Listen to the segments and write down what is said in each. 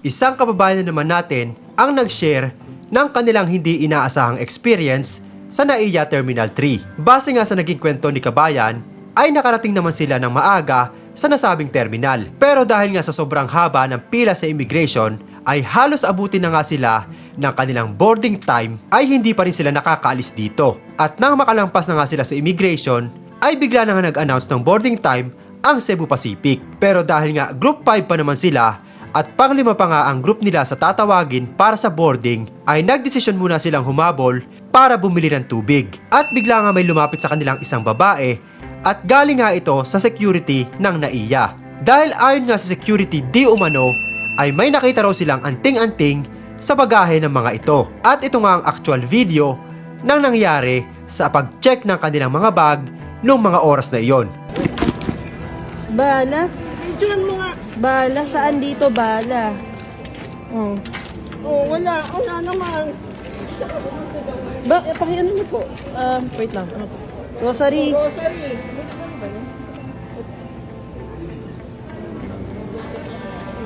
Isang kababayan na naman natin ang nag-share ng kanilang hindi inaasahang experience sa NAIA Terminal 3. Base nga sa naging kwento ni Kabayan, ay nakarating naman sila ng maaga sa nasabing terminal. Pero dahil nga sa sobrang haba ng pila sa immigration, ay halos abutin na nga sila ng kanilang boarding time ay hindi pa rin sila nakakaalis dito. At nang makalampas na nga sila sa immigration, ay bigla na nga nag-announce ng boarding time ang Cebu Pacific. Pero dahil nga group 5 pa naman sila at panglima pa nga ang group nila sa tatawagin para sa boarding ay nagdesisyon muna silang humabol para bumili ng tubig. At bigla nga may lumapit sa kanilang isang babae at galing nga ito sa security ng NAIA. Dahil ayon nga sa security di umano ay may nakita raw silang anting-anting sa bagahe ng mga ito. At ito nga ang actual video ng nangyari sa pag-check ng kanilang mga bag noong mga oras na iyon. Bala? Diyan mo nga. Bala? Saan dito bala? Oh. Oh, wala. Wala naman. Ba, eh, pakiano mo po? Ah, wait lang. Ano to? Rosary. Grocery.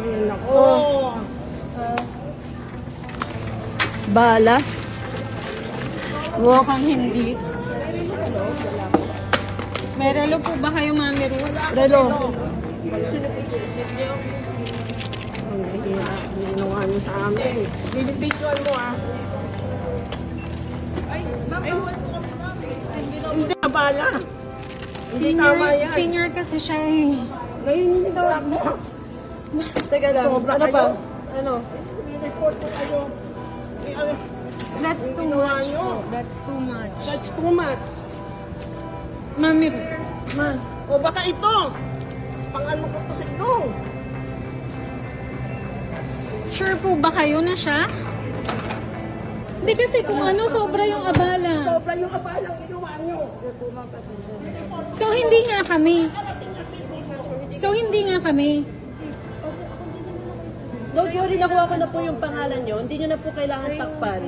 Ay, nako. Bala. Mukhang hindi. May relo po ba kayo, Mami Ruth? Relo. Binibidyoan mo ah. Ay, Hindi na bala. Hindi Senior, tama yan. senior kasi siya eh. Nahihingit lang mo. Teka lang. Sobra ano kayo. pa? Ano? I-report ko kayo. I- ano, That's too Ginawa much niyo. po. That's too much. That's too much. Mami. Ma. O baka ito. Pang ano ko to sa ilong. Sure po ba kayo na siya? Hindi kasi kung ano, sobra yung abala. Sobra yung kapalang ginawa niyo. So, hindi nga kami. So, hindi nga kami. Don't worry, nakuha ko na po yung pangalan nyo. Hindi nyo na po kailangan takpan.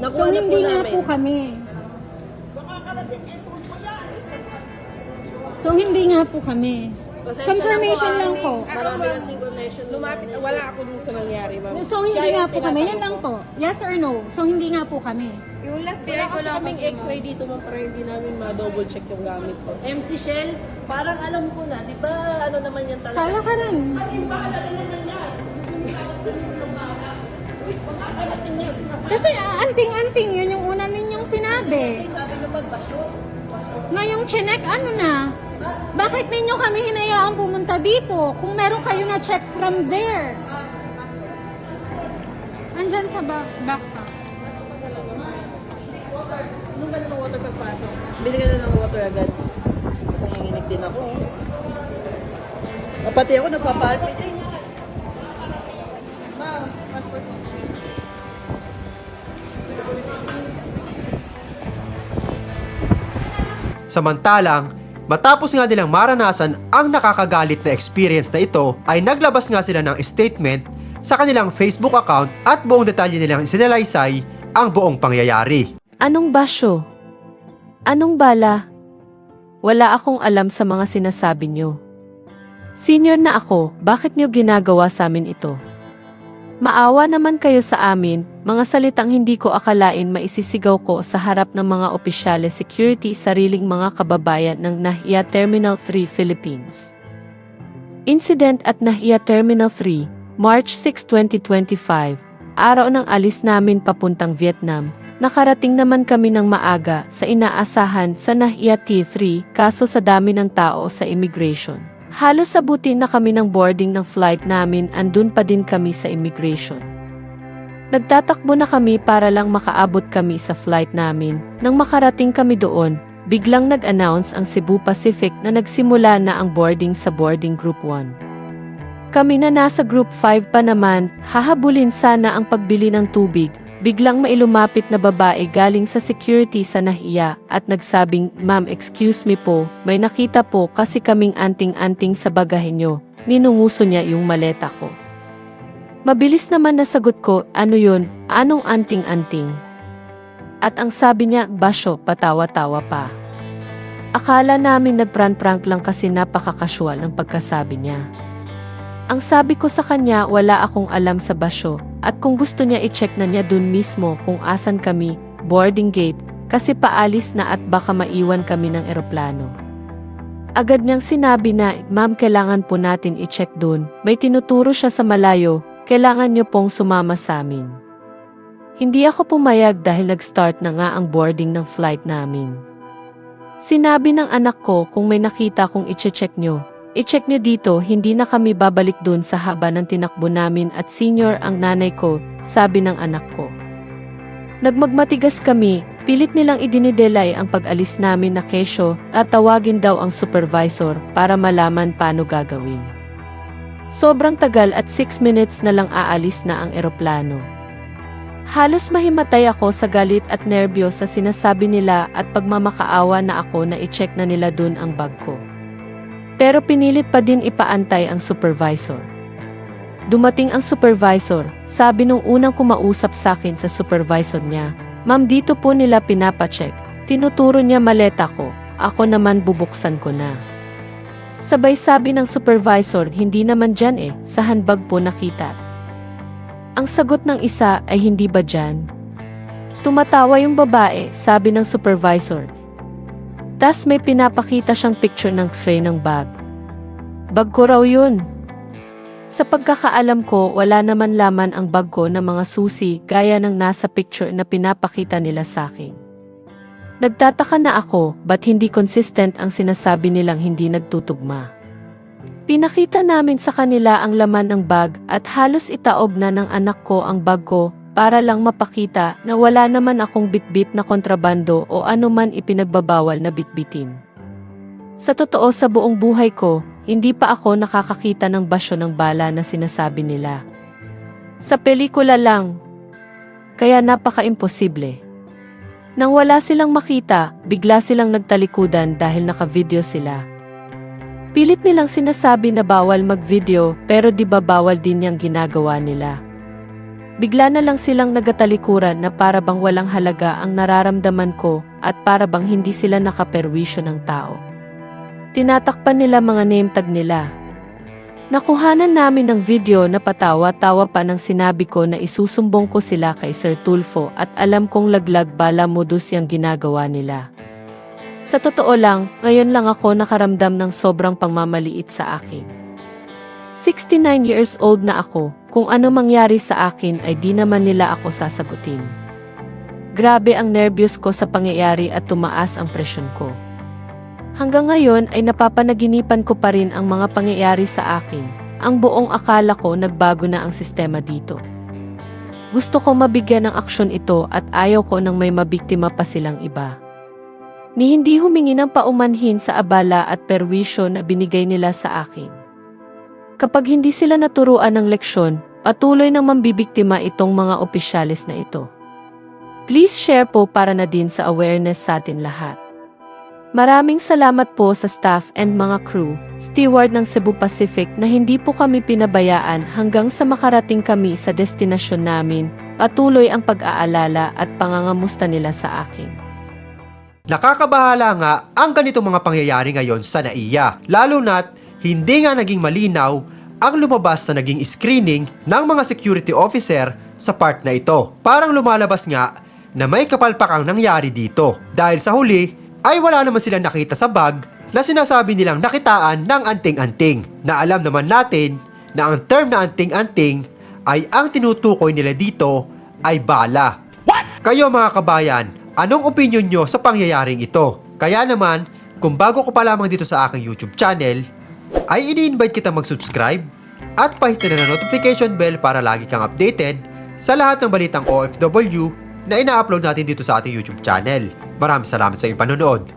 Nakuha So, na hindi po nga namin. po kami. So, hindi nga po kami. Pasensya Confirmation lang ah, po. Marami kasi connection. Lumapit, wala ako dun sa nangyari, ma'am. So, hindi nga po kami. Yan lang po. Yes or no? So, hindi nga po kami. Yung last Wala kasi kaming x-ray dito ma'am para hindi namin ma-double check yung gamit ko. Empty shell? Parang alam ko na, di ba ano naman yan talaga? Kala ka rin. Kasi ah, anting-anting yun yung una ninyong sinabi. Sabi nyo magbasyo. Ngayong chinek, ano na? Bakit ninyo kami hinayaang pumunta dito kung meron kayo na check from there? Andyan sa back backpack. Anong ba na ng water pagpasok? Bili ka na ng water agad. Nanginginig din ako. Ah, Pati ako nagpapalit. Ma'am, passport mo. Samantalang, matapos nga nilang maranasan ang nakakagalit na experience na ito, ay naglabas nga sila ng statement sa kanilang Facebook account at buong detalye nilang isinalaysay ang buong pangyayari. Anong basyo? Anong bala? Wala akong alam sa mga sinasabi nyo. Senior na ako, bakit nyo ginagawa sa amin ito? Maawa naman kayo sa amin, mga salitang hindi ko akalain maisisigaw ko sa harap ng mga opisyales security sariling mga kababayan ng Nahia Terminal 3, Philippines. Incident at Nahia Terminal 3, March 6, 2025, araw ng alis namin papuntang Vietnam, nakarating naman kami ng maaga sa inaasahan sa Nahia T3 kaso sa dami ng tao sa immigration. Halos sabutin na kami ng boarding ng flight namin andun pa din kami sa immigration. Nagtatakbo na kami para lang makaabot kami sa flight namin. Nang makarating kami doon, biglang nag-announce ang Cebu Pacific na nagsimula na ang boarding sa boarding group 1. Kami na nasa group 5 pa naman, hahabulin sana ang pagbili ng tubig. Biglang may lumapit na babae galing sa security sa nahiya at nagsabing, Ma'am excuse me po, may nakita po kasi kaming anting-anting sa bagahe nyo. Ninunguso niya yung maleta ko. Mabilis naman nasagot ko, ano yun, anong anting-anting? At ang sabi niya, basyo, patawa-tawa pa. Akala namin nagprank-prank lang kasi napaka-casual ang pagkasabi niya. Ang sabi ko sa kanya wala akong alam sa basyo at kung gusto niya i-check na niya dun mismo kung asan kami, boarding gate, kasi paalis na at baka maiwan kami ng eroplano. Agad niyang sinabi na, ma'am kailangan po natin i-check dun, may tinuturo siya sa malayo, kailangan niyo pong sumama sa amin. Hindi ako pumayag dahil nag-start na nga ang boarding ng flight namin. Sinabi ng anak ko kung may nakita kong i-check nyo, i-check nyo dito hindi na kami babalik dun sa haba ng tinakbo namin at senior ang nanay ko, sabi ng anak ko. Nagmagmatigas kami, pilit nilang idinidelay ang pag-alis namin na kesyo at tawagin daw ang supervisor para malaman paano gagawin. Sobrang tagal at 6 minutes na lang aalis na ang eroplano. Halos mahimatay ako sa galit at nerbyo sa sinasabi nila at pagmamakaawa na ako na i-check na nila dun ang bag ko. Pero pinilit pa din ipaantay ang supervisor. Dumating ang supervisor, sabi nung unang kumausap sa akin sa supervisor niya, Ma'am dito po nila pinapacheck, tinuturo niya maleta ko, ako naman bubuksan ko na. Sabay sabi ng supervisor, hindi naman dyan eh, sa handbag po nakita. Ang sagot ng isa ay hindi ba dyan? Tumatawa yung babae, sabi ng supervisor. Tas may pinapakita siyang picture ng x-ray ng bag. Bag ko raw yun. Sa pagkakaalam ko, wala naman laman ang bag ko ng mga susi gaya ng nasa picture na pinapakita nila sa akin. Nagtataka na ako, ba't hindi consistent ang sinasabi nilang hindi nagtutugma. Pinakita namin sa kanila ang laman ng bag at halos itaob na ng anak ko ang bag ko para lang mapakita na wala naman akong bitbit na kontrabando o anuman ipinagbabawal na bitbitin. Sa totoo sa buong buhay ko, hindi pa ako nakakakita ng basyo ng bala na sinasabi nila. Sa pelikula lang. Kaya napaka-imposible. Nang wala silang makita, bigla silang nagtalikudan dahil naka-video sila. Pilit nilang sinasabi na bawal mag-video pero di ba bawal din yung ginagawa nila. Bigla na lang silang nagatalikuran na para bang walang halaga ang nararamdaman ko at para bang hindi sila nakaperwisyo ng tao. Tinatakpan nila mga name tag nila. Nakuhanan namin ng video na patawa-tawa pa nang sinabi ko na isusumbong ko sila kay Sir Tulfo at alam kong laglag bala modus yung ginagawa nila. Sa totoo lang, ngayon lang ako nakaramdam ng sobrang pangmamaliit sa akin. 69 years old na ako, kung ano mangyari sa akin ay di naman nila ako sasagutin. Grabe ang nervyos ko sa pangyayari at tumaas ang presyon ko. Hanggang ngayon ay napapanaginipan ko pa rin ang mga pangyayari sa akin. Ang buong akala ko nagbago na ang sistema dito. Gusto ko mabigyan ng aksyon ito at ayaw ko nang may mabiktima pa silang iba. Ni hindi humingi ng paumanhin sa abala at perwisyo na binigay nila sa akin. Kapag hindi sila naturuan ng leksyon, patuloy nang mambibiktima itong mga opisyalis na ito. Please share po para na din sa awareness sa atin lahat. Maraming salamat po sa staff and mga crew, steward ng Cebu Pacific na hindi po kami pinabayaan hanggang sa makarating kami sa destinasyon namin, patuloy ang pag-aalala at pangangamusta nila sa akin. Nakakabahala nga ang ganitong mga pangyayari ngayon sa NAIA, lalo na't hindi nga naging malinaw ang lumabas na naging screening ng mga security officer sa part na ito. Parang lumalabas nga na may kapalpakang nangyari dito dahil sa huli ay wala naman silang nakita sa bag na sinasabi nilang nakitaan ng anting-anting na alam naman natin na ang term na anting-anting ay ang tinutukoy nila dito ay bala. Kayo mga kabayan, anong opinion nyo sa pangyayaring ito? Kaya naman, kung bago ko pa lamang dito sa aking YouTube channel, ay ini-invite kita mag-subscribe at pahitin na ng notification bell para lagi kang updated sa lahat ng balitang OFW na ina-upload natin dito sa ating YouTube channel. Maraming salamat sa iyong panonood.